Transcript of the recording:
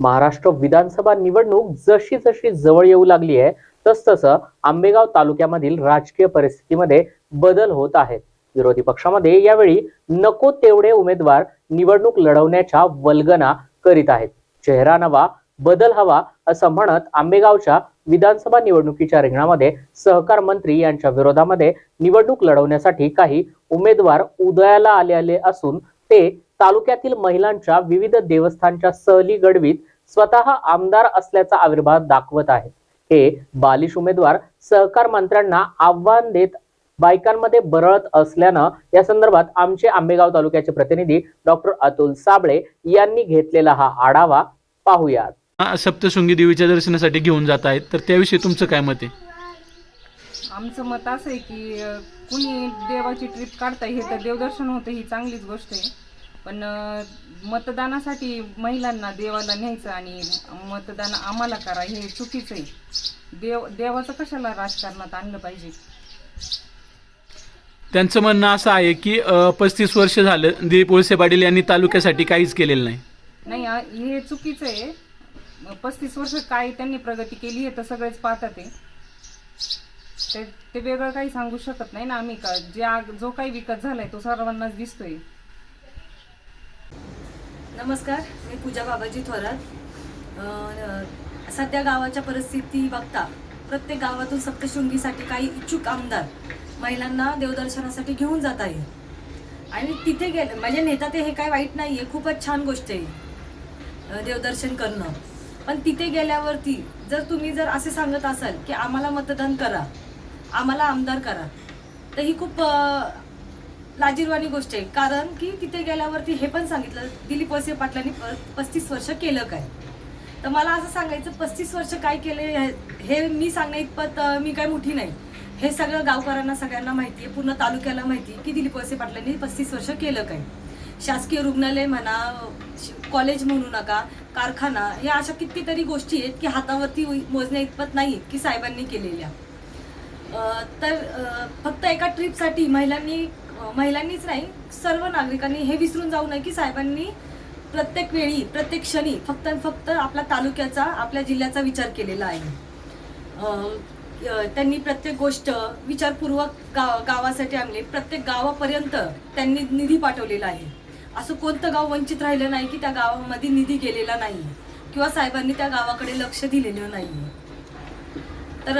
महाराष्ट्र विधानसभा निवडणूक जशी जशी जवळ येऊ लागली आहे तसतसं आंबेगाव तालुक्यामधील राजकीय परिस्थितीमध्ये बदल होत आहेत. विरोधी पक्षामध्ये यावेळी नको तेवढे उमेदवार निवडणूक लढवण्याच्या वल्गना करीत आहेत. चेहरा नवा बदल हवा असं म्हणत आंबेगावच्या विधानसभा निवडणुकीच्या रिंगणामध्ये सहकार मंत्री यांच्या विरोधामध्ये निवडणूक लढवण्यासाठी काही उमेदवार उदयाला आलेले असून ते तालुक्यातील महिलांच्या विविध देवस्थानच्या सहली घडवीत स्वतः आमदार असल्याचा आविर्भाव दाखवत आहेत. हे बालिश उमेदवार सहकार मंत्र्यांना आव्हान देत बायकांमध्ये बरळत असल्यानं या संदर्भात आमचे आंबेगाव तालुक्याचे प्रतिनिधी डॉक्टर अतुल साबळे यांनी घेतलेला हा आढावा पाहूयात. हा, सप्तशृंगी देवीच्या दर्शनासाठी घेऊन जात आहेत. तर त्याविषयी तुमचं काय मत आहे? आमचं मत असं आहे की कुणी देवाची ट्रिप काढताय हे तर देवदर्शन होतं ही चांगलीच गोष्ट आहे. पण मतदानासाठी महिलांना देवाला न्यायचं आणि मतदान आम्हाला करा हे चुकीचं आहे. देव देवाचं कशाला राजकारणात आणलं पाहिजे? त्यांचं म्हणणं असं आहे की पस्तीस वर्ष झालं दिलीप वळसे पाटील यांनी तालुक्यासाठी काहीच केलेलं नाही. नाही हे चुकीचं आहे. पस्तीस वर्ष काय त्यांनी प्रगती केली आहे तर सगळेच पाहतात ते ते वेगळं काही सांगू शकत नाही ना आम्ही का? ज्या जो काही विकास झालाय तो सर्वांनाच दिसतोय. नमस्कार मी पूजा बाबाजी थोरात. सध्या गावाच्या परिस्थिती बघता प्रत्येक गावातून सप्तशृंगीसाठी काही इच्छुक आमदार महिलांना देवदर्शनासाठी घेऊन जात आहे आणि तिथे गेले म्हणजे नेता ते हे काय वाईट नाही आहे खूपच छान गोष्ट आहे देवदर्शन करणं. पण तिथे गेल्यावरती जर तुम्ही जर असे सांगत असाल की आम्हाला मतदान करा आम्हाला आमदार करा तर ही खूप लाजीरवाणी गोष्ट आहे. कारण की तिथे गेल्यावरती हे पण सांगितलं दिलीप वळसे पाटलांनी प- पस्तीस वर्ष केलं काय? तर मला असं सांगायचं पस्तीस वर्ष काय केले हे- हे मी सांगण्या इतपत मी काय मोठी नाही. हे सगळं गावकऱ्यांना सगळ्यांना माहिती आहे पूर्ण तालुक्याला माहिती आहे की दिलीप वळसे पाटलांनी पस्तीस वर्ष केलं काय? शासकीय रुग्णालय म्हणा श- कॉलेज म्हणू नका कारखाना या अशा कितीतरी गोष्टी आहेत की हातावरती मोजण्या इतपत नाही की साहेबांनी केलेल्या. तर फक्त एका ट्रिपसाठी महिलांनी महिलांनीच नाही सर्व नागरिकांनी हे विसरून जाऊ नये की साहेबांनी प्रत्येक वेळी प्रत्येक क्षणी फक्त आणि फक्त आपल्या तालुक्याचा आपल्या जिल्ह्याचा विचार केलेला आहे. त्यांनी प्रत्येक गोष्ट विचारपूर्वक गाव गावासाठी आणली. प्रत्येक गावापर्यंत त्यांनी निधी पाठवलेला आहे. असं कोणतं गाव वंचित राहिलं नाही की त्या गावामध्ये निधी गेलेला नाही किंवा साहेबांनी त्या गावाकडे लक्ष दिलेलं नाही. तर